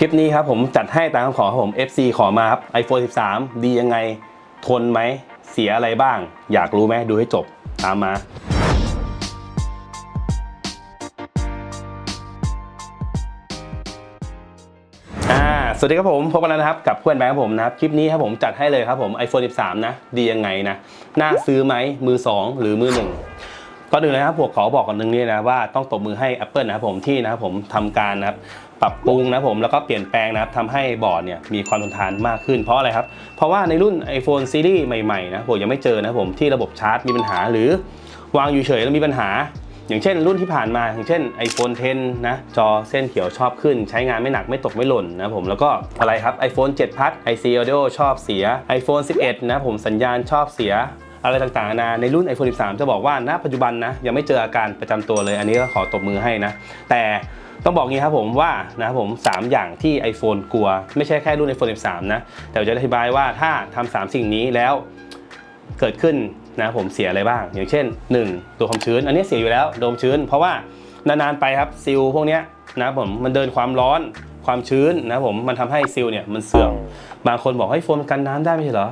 คลิปนี้ครับผมจัดให้ตามคำขอครับผม FC ขอมาครับ iPhone 13 ดียังไง ทนไหม เสียอะไรบ้าง อยากรู้ไหมดูให้จบตามมา อ่า สวัสดีครับผมพบกันแล้วนะครับ กับเพื่อนแบงค์ครับผมนะครับ คลิปนี้ครับผมจัดให้เลยครับผม iPhone 13 นะ ดียังไงนะ น่าซื้อไหมมือ 2 หรือมือ 1 ก่อนอื่นเลยนะครับผมขอบอกก่อนหนึ่งนี่นะว่าต้องตบมือให้ Apple นะครับผมที่นะครับผมทำการนะครับปรับปรุงนะผมแล้วก็เปลี่ยนแปลงนะครับทำให้บอร์ดเนี่ยมีความทนทานมากขึ้นเพราะอะไรครับ เพราะว่าในรุ่น iPhone ซีรีส์ใหม่ๆนะผมยังไม่เจอนะผมที่ระบบชาร์จมีปัญหาหรือวางอยู่เฉยแล้วมีปัญหา อย่างเช่น รุ่นที่ผ่านมา อย่างเช่น iPhone 10 นะ จอเส้นเขียวชอบขึ้น ใช้งานไม่หนักไม่ตกไม่หล่นนะผมแล้วก็อะไรครับ iPhone 7 Plus IC Audio ชอบเสีย iPhone 11 นะผมสัญญาณชอบเสีย อะไรต่างๆนาในรุ่น iPhone 13 จะบอกว่าณปัจจุบันนะยังไม่เจออาการประจำตัวเลย อันนี้ก็ขอตบมือให้นะ แต่ต้องบอกงี้ครับผมว่านะครับผม 3 อย่างที่ iPhone กลัว ไม่ใช่แค่รุ่น iPhone 13 นะ แต่จะอธิบายว่าถ้าทำ3สิ่งนี้แล้วเกิดขึ้นนะผมเสียอะไรบ้าง อย่างเช่น 1 ตัวความชื้น อันนี้เสียอยู่แล้วโดมชื้น เพราะว่านานๆไปครับซิลพวกนี้นะผมมันเดินความร้อนความชื้นนะผมมันทำให้ซิลเนี่ยมันเสื่อมบางคนบอกให้โฟมมันกันน้ำได้ไม่ใช่เหรอ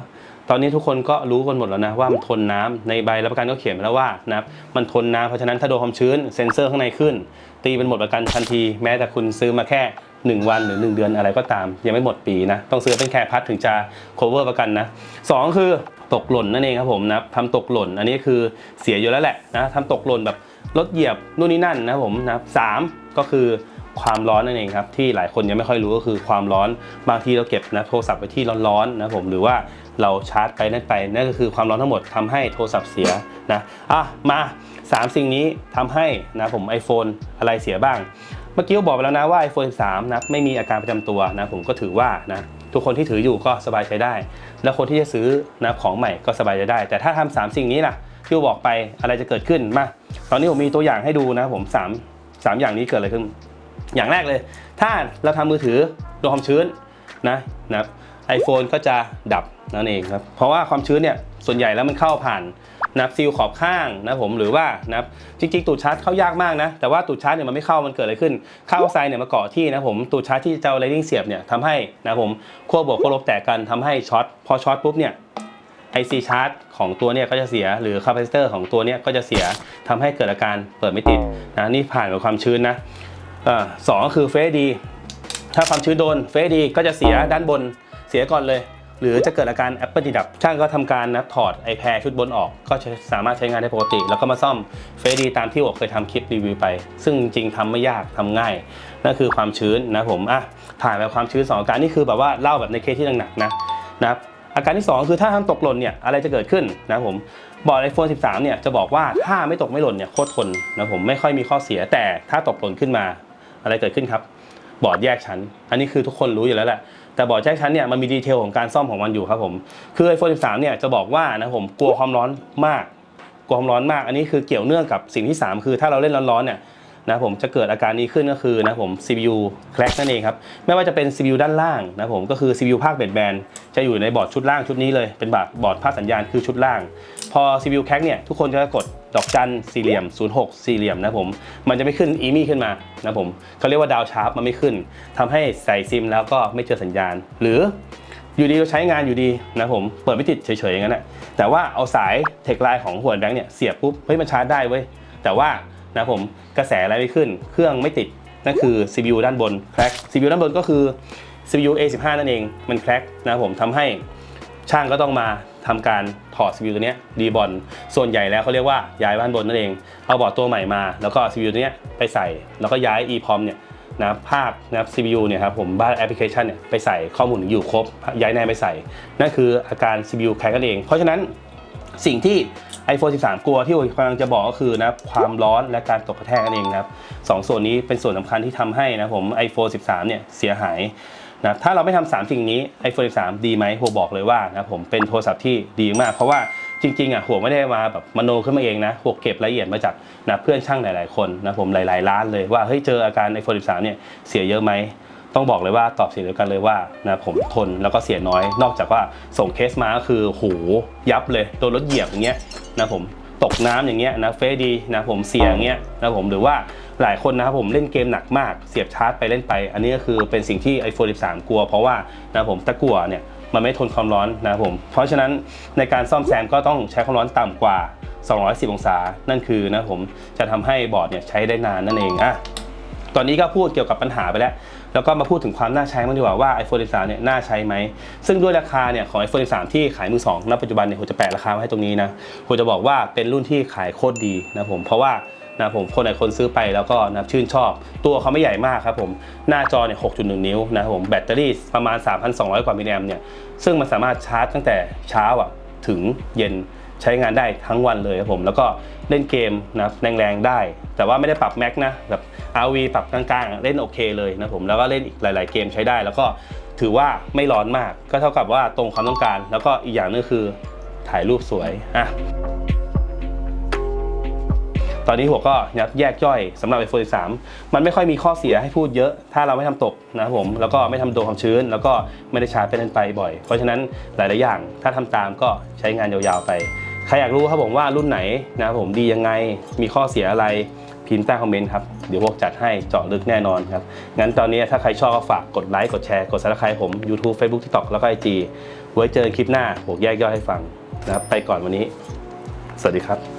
ตอนนี้ทุกคนก็รู้กันหมดแล้วนะว่ามันทนน้ำในใบรับประกันก็เขียนมาแล้วว่านะครับมันทนน้ำเพราะฉะนั้นถ้าโดนความชื้นเซ็นเซอร์ข้างในขึ้น ตีเป็นหมดประกันทันที แม้แต่คุณซื้อมาแค่ 1 วันหรือ 1 เดือนอะไรก็ตาม ยังไม่หมดปีนะ ต้องซื้อเป็นแค่พัดถึงจะ cover ประกันนะสองคือตกหล่นนั่นเองครับผมนะทำตกหล่น อันนี้คือเสียอยู่แล้วแหละนะทำตกหล่นแบบรถเหยียบนู่นนี่นั่นนะผมนะสามก็คือความร้อนนั่นเองครับที่หลายคนยังไม่ค่อยรู้ก็คือความร้อนบางทีเราเก็บนะโทรศัพท์ไปที่ร้อนๆนะผมหรือว่า เราชาร์จไปนั่นไปนั่นก็คือความร้อนทั้งหมดทำให้โทรศัพท์เสียนะอะมาสามสิ่งนี้ทำให้นะผม iPhone อะไรเสียบ้าง เมื่อกี้บอกไปแล้วนะว่า iPhone 13นะไม่มีอาการประจำตัวนะผมก็ถือว่านะทุกคนที่ถืออยู่ก็สบายใจได้ แล้วคนที่จะซื้อนะของใหม่ก็สบายใจได้ แต่ถ้าทำสามสิ่งนี้ล่ะที่บอกไปอะไรจะเกิดขึ้นมาตอนนี้ผมมีตัวอย่างให้ดูนะผมสามสามอย่างนี้เกิดอะไรขึ้น อย่างแรกเลย ถ้าเราทำมือถือโดนความชื้นนะนะ ครับไอโฟนก็จะดับนั่นเองครับ เพราะว่าความชื้นเนี่ยส่วนใหญ่แล้วมันเข้าผ่านนับซีลขอบข้างนะผมหรือว่านะครับจริงๆตูดชาร์จเข้ายากมากนะ แต่ว่าตูดชาร์จเนี่ยมันไม่เข้ามันเกิดอะไรขึ้นข้าวไซเนี่ยมาเกาะที่นะผมตูดชาร์จที่จะเอาไลนิ่งเสียบเนี่ยทำให้นะผมขั้วบวกขั้วลบแตกกันทำให้ช็อตพอช็อตปุ๊บเนี่ย IC ชาร์จของตัวเนี่ยก็จะเสียหรือคาปาซิเตอร์ของตัวเนี่ยก็จะเสียทำให้เกิดอาการเปิดไม่ติดนะนี่ผ่านกับความชื้นนะอ่าสองก็คือเฟสดีถ้าความชื้นโดนเฟสดีก็จะเสียด้านบน สียก่อนเลย หรือจะเกิดอาการ Apple ติดดับช่างก็ทำการนะถอดไอแพรชุดบนออก ก็จะสามารถใช้งานได้ปกติ แล้วก็มาซ่อมเฟดีตามที่ผมเคยทำคลิปรีวิวไป ซึ่งจริงๆทำไม่ยากทำง่ายนั่นคือความชื้นนะผมอะผ่านไปความชื้นสองอาการนี่คือแบบว่าเล่าแบบในเคสที่หนักๆนะนะอาการที่ 2 คือถ้าทำตกหล่นเนี่ยอะไรจะเกิดขึ้นนะผมบอร์ด iPhone 13 เนี่ยจะบอกว่าถ้าไม่ตกไม่หล่นเนี่ยโคตรทนนะผมไม่ค่อยมีข้อเสียแต่ถ้าตกหล่นขึ้นมาอะไรเกิดขึ้นครับ บอร์ดแยกชั้น อันนี้คือทุกคนรู้อยู่แล้วแหละ แต่บอร์ดแยกชั้นเนี่ยมันมีดีเทลของการซ่อมของมันอยู่ครับผม คือ iPhone 13เนี่ยจะบอกว่านะผมกลัวความร้อนมาก กลัวความร้อนมาก อันนี้คือเกี่ยวเนื่องกับสิ่งที่ 3 คือถ้าเราเล่นร้อนๆเนี่ย นะผมจะเกิดอาการนี้ขึ้นก็คือนะผม CPU crack นั่นเองครับ ไม่ว่าจะเป็น CPU ด้านล่างนะผมก็คือ CPU ภาคเบดแบนจะอยู่ในบอร์ดชุดล่างชุดนี้เลยเป็นบอร์ดบอร์ดภาคสัญญาณคือชุดล่าง พอ CPU crack เนี่ยทุกคนจะกดดอกจันสี่เหลี่ยม 06 สี่เหลี่ยมนะผม มันจะไม่ขึ้นอีมี่ขึ้นมานะผมเขาเรียกว่าดาวชาร์ปมันไม่ขึ้นทำให้ใส่ซิมแล้วก็ไม่เจอสัญญาณ หรืออยู่ดีเราใช้งานอยู่ดีนะผมเปิดไม่ติดเฉยๆอย่างนั้นแหละแต่ว่าเอาสายเทคไลน์ของหัวแบงค์เนี่ยเสียบปุ๊บเฮ้ยมันชาร์จได้เว้ยแต่ว่า นะผมกระแสอะไรไม่ขึ้น เครื่องไม่ติดนั่นคือ CPU ด้านบนแคร็ก CPU ด้านบนก็คือ CPU A15 นั่นเองมันแคร็กนะผมทำให้ช่างก็ต้องมาทำการถอด CPU ตัวเนี้ยดีบอลส่วนใหญ่แล้วเขาเรียกว่าย้ายบ้านบนนั่นเอง เอาบอร์ดตัวใหม่มา แล้วก็ CPU ตัวเนี้ยไปใส่ แล้วก็ย้าย EPROM เนี่ยนะภาคนะครับ CPU เนี่ยครับผมบ้านแอปพลิเคชันเนี่ยไปใส่ข้อมูลอยู่ครบ ย้ายแนไปใส่ นั่นคืออาการ CPU แคร็กนั่นเอง เพราะฉะนั้นสิ่งที่ iPhone 13 กลัวที่กำลังจะบอกก็คือนะความร้อนและการตกกระแทกนั่นเองนะครับสองส่วนนี้เป็นส่วนสำคัญที่ทำให้นะผม iPhone 13 เนี่ยเสียหายนะถ้าเราไม่ทำสามสิ่งนี้ iPhone 13 ดีไหมหัวบอกเลยว่านะผมเป็นโทรศัพท์ที่ดีมาก เพราะว่าจริงๆอะหัวไม่ได้มาแบบมโนขึ้นมาเองนะหัวเก็บรายละเอียดมาจากนะเพื่อนช่างหลายๆคนนะผมหลายๆล้านเลยว่าเฮ้ยเจออาการ iPhone 13 เนี่ยเสียเยอะไหม ต้องบอกเลยว่าตอบเสียงเดียวกันเลยว่านะผมทนแล้วก็เสียน้อย นอกจากว่าส่งเคสมาก็คือโหยับเลยโดนรถเหยียบอย่างเงี้ยนะผมตกน้ำอย่างเงี้ยนะเฟซดีนะผมเสียอย่างเงี้ยนะผมหรือว่าหลายคนนะครับผมเล่นเกมหนักมากเสียบชาร์จไปเล่นไป อันนี้ก็คือเป็นสิ่งที่ iPhone 13 กลัว เพราะว่านะผมตะกั่วเนี่ยมันไม่ทนความร้อนนะครับผม เพราะฉะนั้นในการซ่อมแซมก็ต้องใช้ความร้อนต่ำกว่า 210 องศา นั่นคือนะผมจะทำให้บอร์ดเนี่ยใช้ได้นานนั่นเองอะตอนนี้ก็พูดเกี่ยวกับปัญหาไปแล้ว แล้วก็มาพูดถึงความน่าใช้บ้างดีกว่าว่า iPhone 13เนี่ยน่าใช้ไหม ซึ่งด้วยราคาเนี่ยของ iPhone 13ที่ขายมือสองณปัจจุบันเนี่ยผมจะแปะราคาไว้ให้ตรงนี้นะผมจะบอกว่าเป็นรุ่นที่ขายโคตรดีนะผมเพราะว่านะผมคนไหนคนซื้อไปแล้วก็นะชื่นชอบ ตัวเขาไม่ใหญ่มากครับผมหน้าจอเนี่ย 6.1 นิ้วนะครับผมแบตเตอรี่ประมาณ 3,200 กว่ามิลลิแอมเนี่ยซึ่งมันสามารถชาร์จตั้งแต่เช้าอะถึงเย็นใช้งานได้ทั้งวันเลยครับผม แล้วก็เล่นเกมนะแรงๆได้ แต่ว่าไม่ได้ปรับแม็กนะแบบ RV ปรับกลางๆ เล่นโอเคเลยนะผมแล้วก็เล่นอีกหลาย ๆ เกมใช้ได้ แล้วก็ถือว่าไม่ร้อนมาก ก็เท่ากับว่าตรงความต้องการ แล้วก็อีกอย่างนึงคือถ่ายรูปสวยอะตอนนี้หัวก็ยับแยกย่อยสำหรับ iPhone 13 มันไม่ค่อยมีข้อเสียให้พูดเยอะ ถ้าเราไม่ทำตกนะครับผม แล้วก็ไม่ทำโดนความชื้น แล้วก็ไม่ได้ชาร์จไปเล่นไปบ่อย เพราะฉะนั้นหลาย ๆ อย่าง ถ้าทำตามก็ใช้งานยาว ๆ ไป ใครอยากรู้ครับผมว่ารุ่นไหนนะครับผมดียังไง มีข้อเสียอะไร พิมพ์ใต้คอมเมนต์ครับ เดี๋ยวพวกจัดให้เจาะลึกแน่นอนครับ งั้นตอนนี้ถ้าใครชอบก็ฝากกดไลค์ กดแชร์ กดซับสไครต์ผม YouTube Facebook TikTok แล้วก็ IG ไว้เจอกันคลิปหน้าผมแยกย่อยให้ฟังนะครับ ไปก่อนวันนี้ สวัสดีครับ